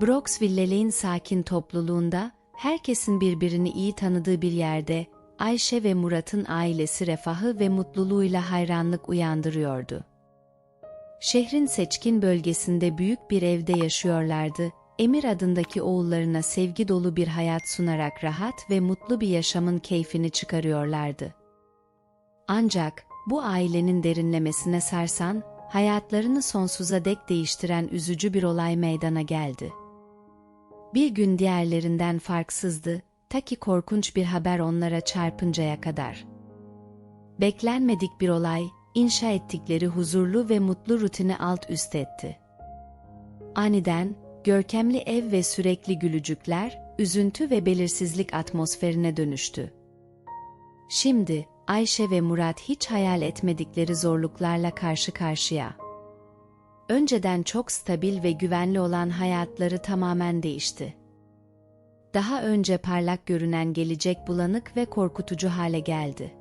Broxville'lerin sakin topluluğunda, herkesin birbirini iyi tanıdığı bir yerde, Ayşe ve Murat'ın ailesi refahı ve mutluluğuyla hayranlık uyandırıyordu. Şehrin seçkin bölgesinde büyük bir evde yaşıyorlardı. Emir adındaki oğullarına sevgi dolu bir hayat sunarak rahat ve mutlu bir yaşamın keyfini çıkarıyorlardı. Ancak bu ailenin derinlemesine sarsan, hayatlarını sonsuza dek değiştiren üzücü bir olay meydana geldi. Bir gün diğerlerinden farksızdı, ta ki korkunç bir haber onlara çarpıncaya kadar. Beklenmedik bir olay, inşa ettikleri huzurlu ve mutlu rutini alt üst etti. Aniden, görkemli ev ve sürekli gülücükler, üzüntü ve belirsizlik atmosferine dönüştü. Şimdi, Ayşe ve Murat hiç hayal etmedikleri zorluklarla karşı karşıya. Önceden çok stabil ve güvenli olan hayatları tamamen değişti. Daha önce parlak görünen gelecek bulanık ve korkutucu hale geldi.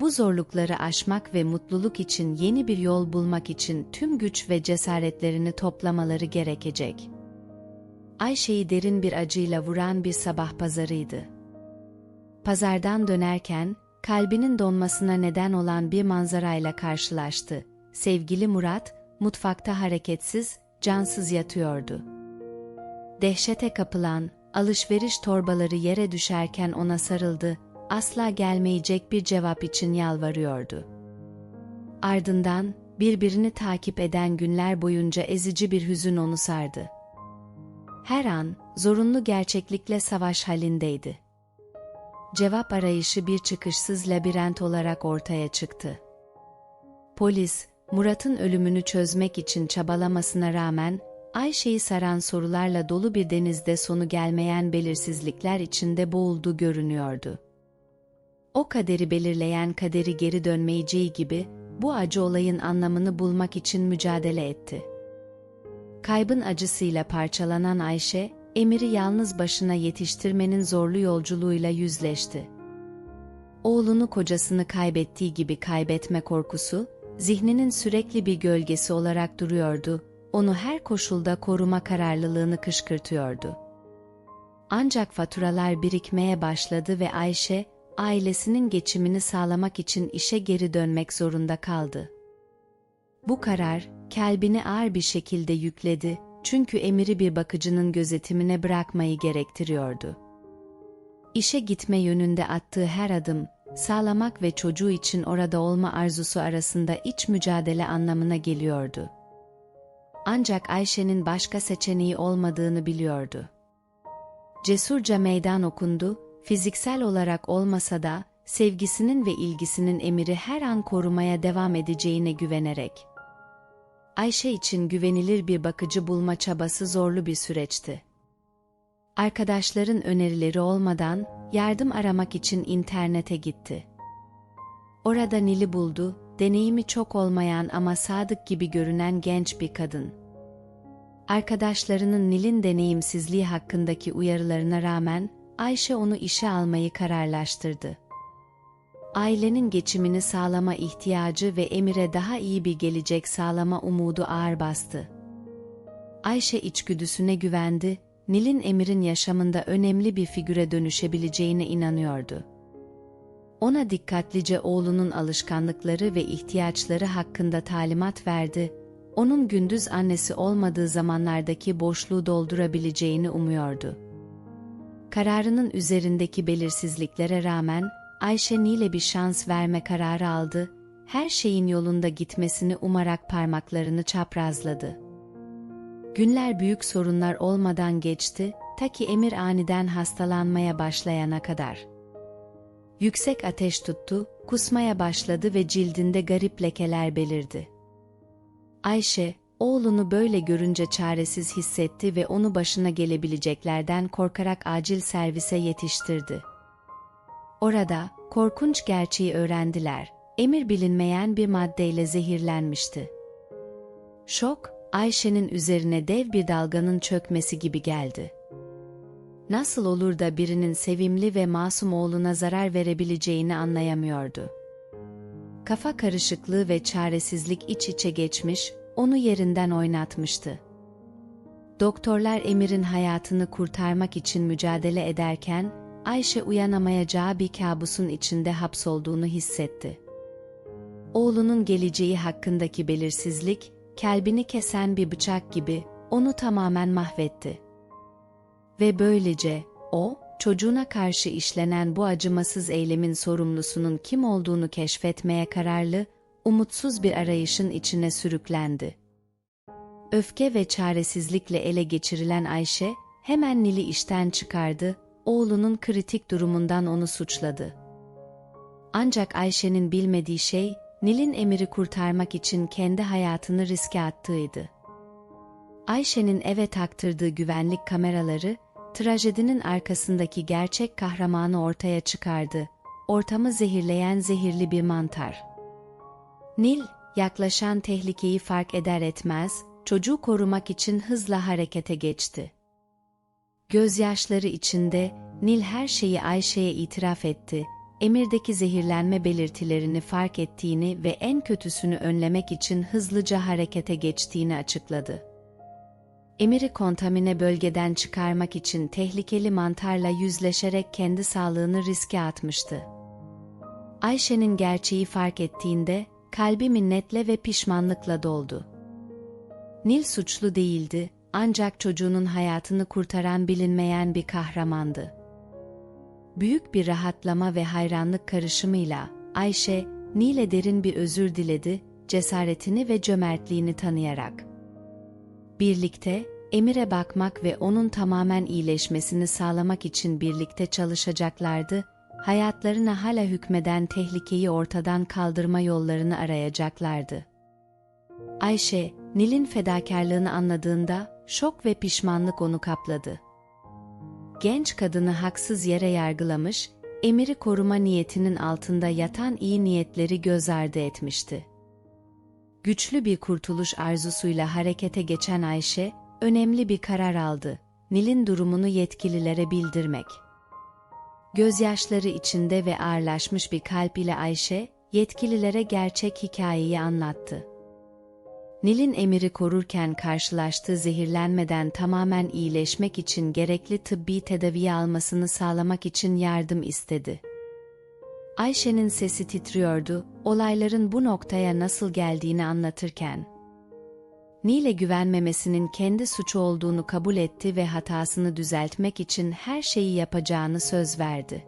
Bu zorlukları aşmak ve mutluluk için yeni bir yol bulmak için tüm güç ve cesaretlerini toplamaları gerekecek. Ayşe'yi derin bir acıyla vuran bir sabah pazarıydı. Pazardan dönerken, kalbinin donmasına neden olan bir manzarayla karşılaştı. Sevgili Murat, mutfakta hareketsiz, cansız yatıyordu. Dehşete kapılan, alışveriş torbaları yere düşerken ona sarıldı, asla gelmeyecek bir cevap için yalvarıyordu. Ardından, birbirini takip eden günler boyunca ezici bir hüzün onu sardı. Her an, zorunlu gerçeklikle savaş halindeydi. Cevap arayışı bir çıkışsız labirent olarak ortaya çıktı. Polis, Murat'ın ölümünü çözmek için çabalamasına rağmen, Ayşe'yi saran sorularla dolu bir denizde sonu gelmeyen belirsizlikler içinde boğuldu görünüyordu. O kaderi belirleyen kaderi geri dönmeyeceği gibi, bu acı olayın anlamını bulmak için mücadele etti. Kaybın acısıyla parçalanan Ayşe, Emir'i yalnız başına yetiştirmenin zorlu yolculuğuyla yüzleşti. Oğlunu kocasını kaybettiği gibi kaybetme korkusu, zihninin sürekli bir gölgesi olarak duruyordu, onu her koşulda koruma kararlılığını kışkırtıyordu. Ancak faturalar birikmeye başladı ve Ayşe, ailesinin geçimini sağlamak için işe geri dönmek zorunda kaldı. Bu karar, kalbini ağır bir şekilde yükledi, çünkü emiri bir bakıcının gözetimine bırakmayı gerektiriyordu. İşe gitme yönünde attığı her adım, sağlamak ve çocuğu için orada olma arzusu arasında iç mücadele anlamına geliyordu. Ancak Ayşe'nin başka seçeneği olmadığını biliyordu. Cesurca meydan okundu, fiziksel olarak olmasa da, sevgisinin ve ilgisinin emiri her an korumaya devam edeceğine güvenerek. Ayşe için güvenilir bir bakıcı bulma çabası zorlu bir süreçti. Arkadaşların önerileri olmadan yardım aramak için internete gitti. Orada Nil'i buldu, deneyimi çok olmayan ama sadık gibi görünen genç bir kadın. Arkadaşlarının Nil'in deneyimsizliği hakkındaki uyarılarına rağmen Ayşe onu işe almayı kararlaştırdı. Ailenin geçimini sağlama ihtiyacı ve Emir'e daha iyi bir gelecek sağlama umudu ağır bastı. Ayşe içgüdüsüne güvendi, Nil'in Emir'in yaşamında önemli bir figüre dönüşebileceğine inanıyordu. Ona dikkatlice oğlunun alışkanlıkları ve ihtiyaçları hakkında talimat verdi, onun gündüz annesi olmadığı zamanlardaki boşluğu doldurabileceğini umuyordu. Kararının üzerindeki belirsizliklere rağmen Ayşe Nil'e bir şans verme kararı aldı, her şeyin yolunda gitmesini umarak parmaklarını çaprazladı. Günler büyük sorunlar olmadan geçti, ta ki Emir aniden hastalanmaya başlayana kadar. Yüksek ateş tuttu, kusmaya başladı ve cildinde garip lekeler belirdi. Ayşe, oğlunu böyle görünce çaresiz hissetti ve onu başına gelebileceklerden korkarak acil servise yetiştirdi. Orada, korkunç gerçeği öğrendiler. Emir bilinmeyen bir maddeyle zehirlenmişti. Şok, Ayşe'nin üzerine dev bir dalganın çökmesi gibi geldi. Nasıl olur da birinin sevimli ve masum oğluna zarar verebileceğini anlayamıyordu. Kafa karışıklığı ve çaresizlik iç içe geçmiş, onu yerinden oynatmıştı. Doktorlar Emir'in hayatını kurtarmak için mücadele ederken, Ayşe uyanamayacağı bir kabusun içinde hapsolduğunu hissetti. Oğlunun geleceği hakkındaki belirsizlik, kalbini kesen bir bıçak gibi onu tamamen mahvetti. Ve böylece o, çocuğuna karşı işlenen bu acımasız eylemin sorumlusunun kim olduğunu keşfetmeye kararlı, umutsuz bir arayışın içine sürüklendi. Öfke ve çaresizlikle ele geçirilen Ayşe, hemen Nil'i işten çıkardı, oğlunun kritik durumundan onu suçladı. Ancak Ayşe'nin bilmediği şey, Nil'in emiri kurtarmak için kendi hayatını riske attığıydı. Ayşe'nin eve taktırdığı güvenlik kameraları, trajedinin arkasındaki gerçek kahramanı ortaya çıkardı. Ortamı zehirleyen zehirli bir mantar. Nil, yaklaşan tehlikeyi fark eder etmez, çocuğu korumak için hızla harekete geçti. Gözyaşları içinde Nil her şeyi Ayşe'ye itiraf etti. Emirdeki zehirlenme belirtilerini fark ettiğini ve en kötüsünü önlemek için hızlıca harekete geçtiğini açıkladı. Emir'i kontamine bölgeden çıkarmak için tehlikeli mantarla yüzleşerek kendi sağlığını riske atmıştı. Ayşe'nin gerçeği fark ettiğinde kalbi minnetle ve pişmanlıkla doldu. Nil suçlu değildi, ancak çocuğunun hayatını kurtaran bilinmeyen bir kahramandı. Büyük bir rahatlama ve hayranlık karışımıyla Ayşe, Nil'e derin bir özür diledi, cesaretini ve cömertliğini tanıyarak. Birlikte, Emir'e bakmak ve onun tamamen iyileşmesini sağlamak için birlikte çalışacaklardı, hayatlarına hala hükmeden tehlikeyi ortadan kaldırma yollarını arayacaklardı. Ayşe, Nil'in fedakarlığını anladığında şok ve pişmanlık onu kapladı. Genç kadını haksız yere yargılamış, emiri koruma niyetinin altında yatan iyi niyetleri göz ardı etmişti. Güçlü bir kurtuluş arzusuyla harekete geçen Ayşe, önemli bir karar aldı. Nil'in durumunu yetkililere bildirmek. Gözyaşları içinde ve ağırlaşmış bir kalp ile Ayşe, yetkililere gerçek hikayeyi anlattı. Nil'in emiri korurken karşılaştığı zehirlenmeden tamamen iyileşmek için gerekli tıbbi tedavi almasını sağlamak için yardım istedi. Ayşe'nin sesi titriyordu, olayların bu noktaya nasıl geldiğini anlatırken. Nil'e güvenmemesinin kendi suçu olduğunu kabul etti ve hatasını düzeltmek için her şeyi yapacağını söz verdi.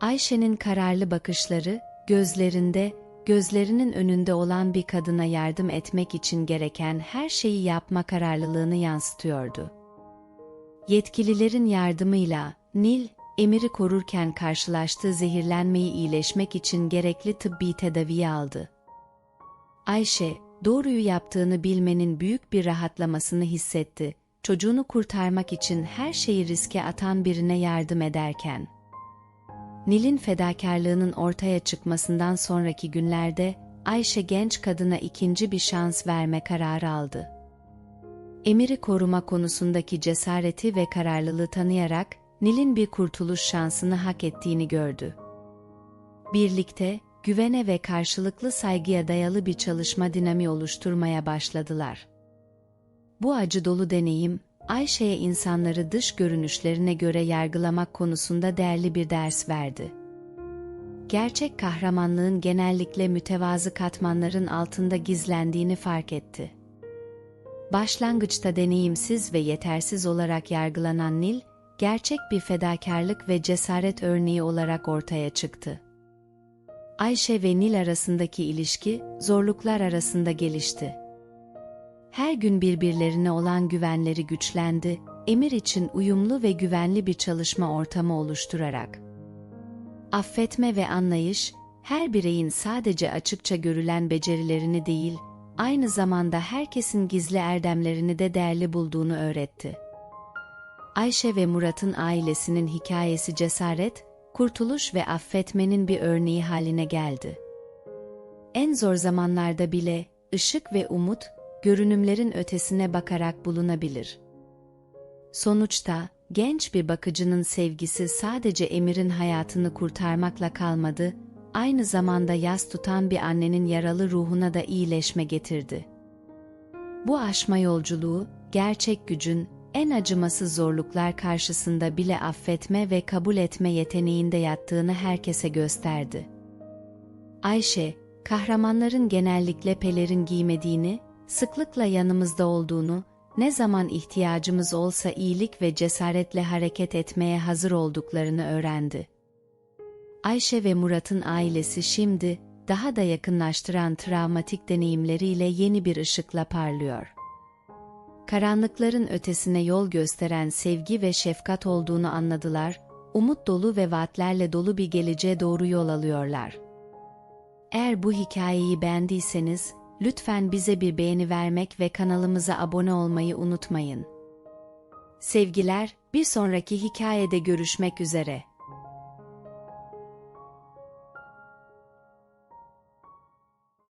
Ayşe'nin kararlı bakışları, gözlerinde, gözlerinin önünde olan bir kadına yardım etmek için gereken her şeyi yapma kararlılığını yansıtıyordu. Yetkililerin yardımıyla Nil, Emir'i korurken karşılaştığı zehirlenmeyi iyileşmek için gerekli tıbbi tedaviyi aldı. Ayşe, doğruyu yaptığını bilmenin büyük bir rahatlamasını hissetti. Çocuğunu kurtarmak için her şeyi riske atan birine yardım ederken. Nil'in fedakarlığının ortaya çıkmasından sonraki günlerde Ayşe genç kadına ikinci bir şans verme kararı aldı. Emir'i koruma konusundaki cesareti ve kararlılığı tanıyarak Nil'in bir kurtuluş şansını hak ettiğini gördü. Birlikte güvene ve karşılıklı saygıya dayalı bir çalışma dinamiği oluşturmaya başladılar. Bu acı dolu deneyim, Ayşe'ye insanları dış görünüşlerine göre yargılamak konusunda değerli bir ders verdi. Gerçek kahramanlığın genellikle mütevazı katmanların altında gizlendiğini fark etti. Başlangıçta deneyimsiz ve yetersiz olarak yargılanan Nil, gerçek bir fedakarlık ve cesaret örneği olarak ortaya çıktı. Ayşe ve Nil arasındaki ilişki, zorluklar arasında gelişti. Her gün birbirlerine olan güvenleri güçlendi, emir için uyumlu ve güvenli bir çalışma ortamı oluşturarak. Affetme ve anlayış, her bireyin sadece açıkça görülen becerilerini değil, aynı zamanda herkesin gizli erdemlerini de değerli bulduğunu öğretti. Ayşe ve Murat'ın ailesinin hikayesi cesaret, kurtuluş ve affetmenin bir örneği haline geldi. En zor zamanlarda bile ışık ve umut, görünümlerin ötesine bakarak bulunabilir. Sonuçta, genç bir bakıcının sevgisi sadece Emir'in hayatını kurtarmakla kalmadı, aynı zamanda yas tutan bir annenin yaralı ruhuna da iyileşme getirdi. Bu aşma yolculuğu, gerçek gücün, en acımasız zorluklar karşısında bile affetme ve kabul etme yeteneğinde yattığını herkese gösterdi. Ayşe, kahramanların genellikle pelerin giymediğini, sıklıkla yanımızda olduğunu, ne zaman ihtiyacımız olsa iyilik ve cesaretle hareket etmeye hazır olduklarını öğrendi. Ayşe ve Murat'ın ailesi şimdi, daha da yakınlaştıran travmatik deneyimleriyle yeni bir ışıkla parlıyor. Karanlıkların ötesine yol gösteren sevgi ve şefkat olduğunu anladılar, umut dolu ve vaatlerle dolu bir geleceğe doğru yol alıyorlar. Eğer bu hikayeyi beğendiyseniz, lütfen bize bir beğeni vermek ve kanalımıza abone olmayı unutmayın. Sevgiler, bir sonraki hikayede görüşmek üzere.